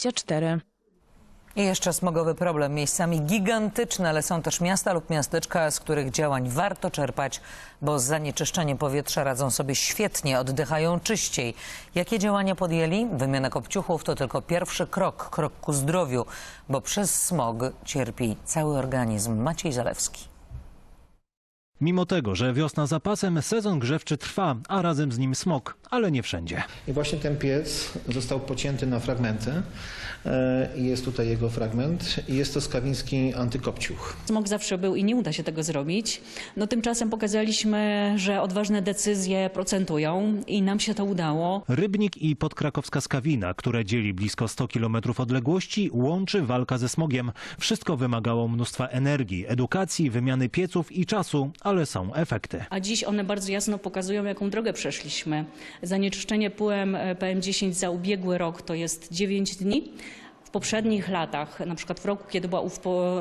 24. I jeszcze smogowy problem. Miejscami gigantyczne, ale są też miasta lub miasteczka, z których działań warto czerpać, bo z zanieczyszczeniem powietrza radzą sobie świetnie, oddychają czyściej. Jakie działania podjęli? Wymiana kopciuchów to tylko pierwszy krok, krok ku zdrowiu, bo przez smog cierpi cały organizm. Maciej Zalewski. Mimo tego, że wiosna za pasem, sezon grzewczy trwa, a razem z nim smog, ale nie wszędzie. I właśnie ten piec został pocięty na fragmenty. E, Jest tutaj jego fragment. I jest to skawiński antykopciuch. Smog zawsze był i nie uda się tego zrobić. No tymczasem pokazaliśmy, że odważne decyzje procentują i nam się to udało. Rybnik i podkrakowska Skawina, które dzieli blisko 100 km odległości, łączy walka ze smogiem. Wszystko wymagało mnóstwa energii, edukacji, wymiany pieców i czasu, ale są efekty. A dziś one bardzo jasno pokazują, jaką drogę przeszliśmy. Zanieczyszczenie pyłem PM10 za ubiegły rok to jest 9 dni. W poprzednich latach, na przykład w roku, kiedy była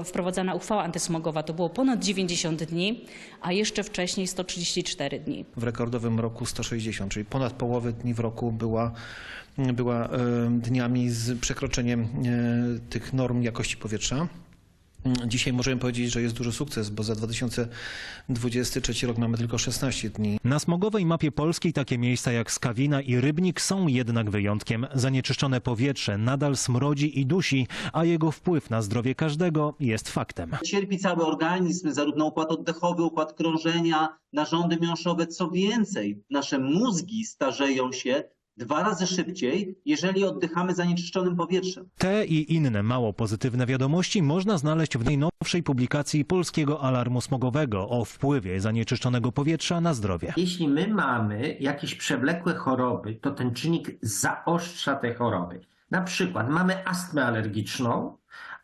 wprowadzana uchwała antysmogowa, to było ponad 90 dni, a jeszcze wcześniej 134 dni. W rekordowym roku 160, czyli ponad połowy dni w roku była, była e, dniami z przekroczeniem e, tych norm jakości powietrza. Dzisiaj możemy powiedzieć, że jest duży sukces, bo za 2023 rok mamy tylko 16 dni. Na smogowej mapie polskiej takie miejsca jak Skawina i Rybnik są jednak wyjątkiem. Zanieczyszczone powietrze nadal smrodzi i dusi, a jego wpływ na zdrowie każdego jest faktem. Cierpi cały organizm, zarówno układ oddechowy, układ krążenia, narządy miąższowe. Co więcej, nasze mózgi starzeją się dwa razy szybciej, jeżeli oddychamy zanieczyszczonym powietrzem. Te i inne mało pozytywne wiadomości można znaleźć w najnowszej publikacji Polskiego Alarmu Smogowego o wpływie zanieczyszczonego powietrza na zdrowie. Jeśli my mamy jakieś przewlekłe choroby, to ten czynnik zaostrza te choroby. Na przykład mamy astmę alergiczną,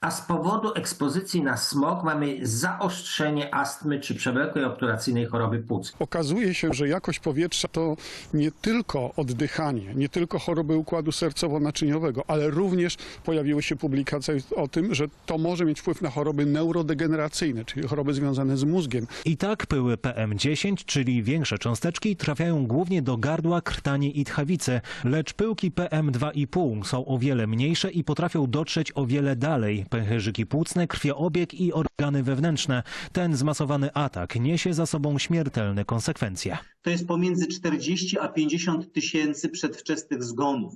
a z powodu ekspozycji na smog mamy zaostrzenie astmy czy przewlekłej obturacyjnej choroby płuc. Okazuje się, że jakość powietrza to nie tylko oddychanie, nie tylko choroby układu sercowo-naczyniowego, ale również pojawiły się publikacje o tym, że to może mieć wpływ na choroby neurodegeneracyjne, czyli choroby związane z mózgiem. I tak pyły PM10, czyli większe cząsteczki, trafiają głównie do gardła, krtani i tchawicy, lecz pyłki PM2,5 są o wiele mniejsze i potrafią dotrzeć o wiele dalej. Pęcherzyki płucne, krwioobieg i organy wewnętrzne. Ten zmasowany atak niesie za sobą śmiertelne konsekwencje. To jest pomiędzy 40 a 50 tysięcy przedwczesnych zgonów.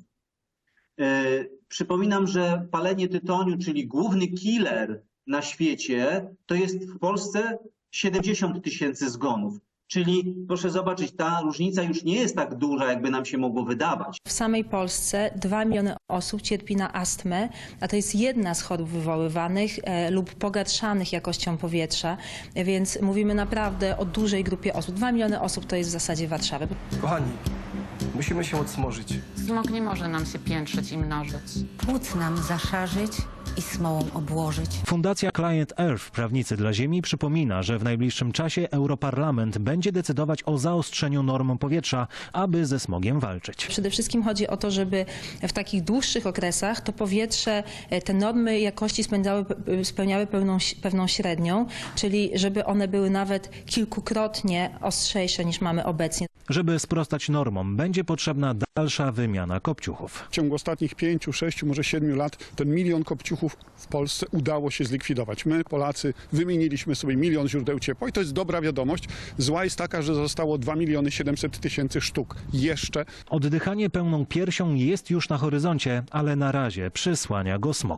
E, Przypominam, że palenie tytoniu, czyli główny killer na świecie, to jest w Polsce 70 tysięcy zgonów. Czyli proszę zobaczyć, ta różnica już nie jest tak duża, jakby nam się mogło wydawać. W samej Polsce 2 miliony osób cierpi na astmę, a to jest jedna z chorób wywoływanych e, lub pogarszanych jakością powietrza, e, więc mówimy naprawdę o dużej grupie osób. 2 miliony osób to jest w zasadzie Warszawa. Kochani, musimy się odsmożyć. Smog nie może nam się piętrzyć i mnożyć. płuc nam zaszarzyć i smołą obłożyć. Fundacja Client Earth, prawnicy dla Ziemi, przypomina, że w najbliższym czasie Europarlament będzie decydować o zaostrzeniu norm powietrza, aby ze smogiem walczyć. Przede wszystkim chodzi o to, żeby w takich dłuższych okresach to powietrze, e, te normy jakości spędzały, e, spełniały pełną, pewną średnią, czyli żeby one były nawet kilkukrotnie ostrzejsze niż mamy obecnie. Żeby sprostać normom, będzie potrzebna dalsza wymiana kopciuchów. W ciągu ostatnich pięciu, sześciu, może siedmiu lat ten milion kopciuchów w Polsce udało się zlikwidować. My, Polacy, wymieniliśmy sobie milion źródeł ciepła i to jest dobra wiadomość. Zła jest taka, że zostało 2 miliony 700 tysięcy sztuk jeszcze. Oddychanie pełną piersią jest już na horyzoncie, ale na razie przysłania go smog.